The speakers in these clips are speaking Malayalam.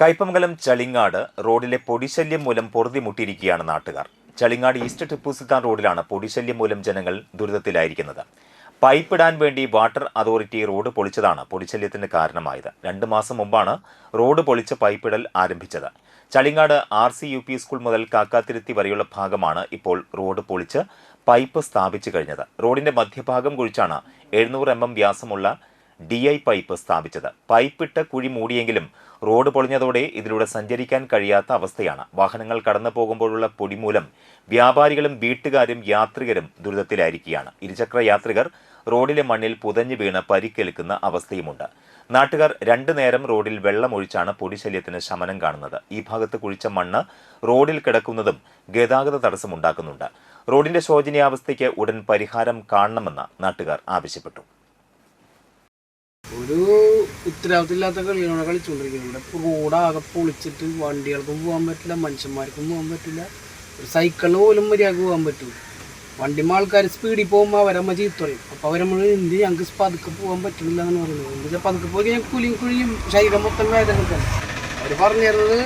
കയ്പമംഗലം ചളിങ്ങാട് റോഡിലെ പൊടിശല്യം മൂലം പൊറുതിമുട്ടിയിരിക്കുകയാണ് നാട്ടുകാർ. ചളിങ്ങാട് ഈസ്റ്റ് ടിപ്പു സുൽത്താൻ റോഡിലാണ് പൊടിശല്യം മൂലം ജനങ്ങൾ ദുരിതത്തിലായിരിക്കുന്നത്. പൈപ്പ് ഇടാൻ വേണ്ടി വാട്ടർ അതോറിറ്റി റോഡ് പൊളിച്ചതാണ് പൊടിശല്യത്തിന് കാരണമായത്. രണ്ട് മാസം മുമ്പാണ് റോഡ് പൊളിച്ച് പൈപ്പിടൽ ആരംഭിച്ചത്. Chalingad R C U P school മുതൽ കാക്കാത്തിരുത്തി വരെയുള്ള ഭാഗമാണ് ഇപ്പോൾ റോഡ് പൊളിച്ച് പൈപ്പ് സ്ഥാപിച്ചു കഴിഞ്ഞത്. റോഡിന്റെ മധ്യഭാഗം കുഴിച്ചാണ് എഴുന്നൂറ് എം എം വ്യാസമുള്ള ഡി ഐ പൈപ്പ് സ്ഥാപിച്ചത്. പൈപ്പിട്ട് കുഴി മൂടിയെങ്കിലും റോഡ് പൊളിഞ്ഞതോടെ ഇതിലൂടെ സഞ്ചരിക്കാൻ കഴിയാത്ത അവസ്ഥയാണ്. വാഹനങ്ങൾ കടന്നു പോകുമ്പോഴുള്ള പൊടിമൂലം വ്യാപാരികളും വീട്ടുകാരും യാത്രികരും ദുരിതത്തിലായിരിക്കുകയാണ്. ഇരുചക്ര യാത്രികർ റോഡിലെ മണ്ണിൽ പുതഞ്ഞു വീണ് പരിക്കേൽക്കുന്ന അവസ്ഥയുമുണ്ട്. നാട്ടുകാർ രണ്ടു നേരം റോഡിൽ വെള്ളമൊഴിച്ചാണ് പൊടിശല്യത്തിന് ശമനം കാണുന്നത്. ഈ ഭാഗത്ത് കുഴിച്ച മണ്ണ് റോഡിൽ കിടക്കുന്നതും ഗതാഗത തടസ്സമുണ്ടാക്കുന്നുണ്ട്. റോഡിന്റെ ശോചനീയാവസ്ഥയ്ക്ക് ഉടൻ പരിഹാരം കാണണമെന്ന് നാട്ടുകാർ ആവശ്യപ്പെട്ടു. ഒരു ഉത്തരവാദിത്തമില്ലാത്ത കളികളാണ് കളിച്ചുകൊണ്ടിരിക്കുന്നത്. ഇവിടെ റോഡാകെ പൊളിച്ചിട്ട് വണ്ടികൾക്കും പോകാൻ പറ്റില്ല മനുഷ്യന്മാർക്കും പോകാൻ പറ്റില്ല. ഒരു സൈക്കിളിന് പോലും മര്യാദയ്ക്ക് പോകാൻ പറ്റും വണ്ടിമ്മ ആൾക്കാർ സ്പീഡിൽ പോകുമ്പോൾ അവരമ്മ ചീത്തറയും അപ്പോൾ അവരമ്മ എന്ത് ഞങ്ങൾക്ക് പതുക്കെ പോകാൻ പറ്റില്ല എന്ന് പറയുന്നത്. എന്താ വെച്ചാൽ പതുക്കെ പോയി കഴിഞ്ഞാൽ കുലിയും കുഴിയും ശരീരം മൊത്തം വേദന കിട്ടും അവർ പറഞ്ഞിരുന്നത്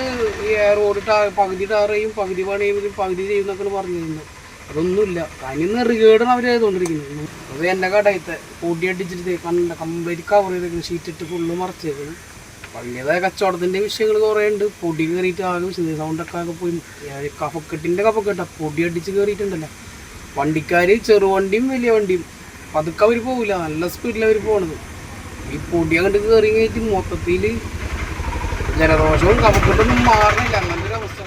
ഈ റോഡ് ടാ പകുതി ടാർ പകുതി പണി ചെയ്യും പകുതി ചെയ്യും എന്നൊക്കെയാണ് പറഞ്ഞു തരുന്നത് അതൊന്നുമില്ല. തനി നെറുകേടാണ് അവർ ചെയ്തുകൊണ്ടിരിക്കുന്നത് അത് എന്റെ കടയത്തെ പൊടി അടിച്ചിട്ട് കണ്ട കംപ്ലീറ്റ് കവർ ചെയ്തേക്കുന്നു ഷീറ്റ് ഇട്ട് ഫുള്ള് മറച്ചേക്കുന്നു. പള്ളിയതായ കച്ചവടത്തിന്റെ വിഷയങ്ങൾ കുറേ ഉണ്ട് പൊടി കയറിയിട്ട് ആകെ വിഷയം സൗണ്ടൊക്കെ ആകെ പോയി. കഫക്കെട്ടിന്റെ കഫക്കെട്ട. പൊടി അടിച്ച് കയറിയിട്ടുണ്ടല്ലോ വണ്ടിക്കാർ ചെറുവണ്ടിയും വലിയ വണ്ടിയും. പതുക്കെ അവർ പോകില്ല നല്ല സ്പീഡിൽ അവർ പോകണത് ഈ പൊടി അങ്ങോട്ട് കയറി കഴിഞ്ഞിട്ട് മൊത്തത്തിൽ ജലദോഷവും കഫക്കെട്ടൊന്നും മാറണില്ല. അങ്ങനത്തെ ഒരു അവസ്ഥ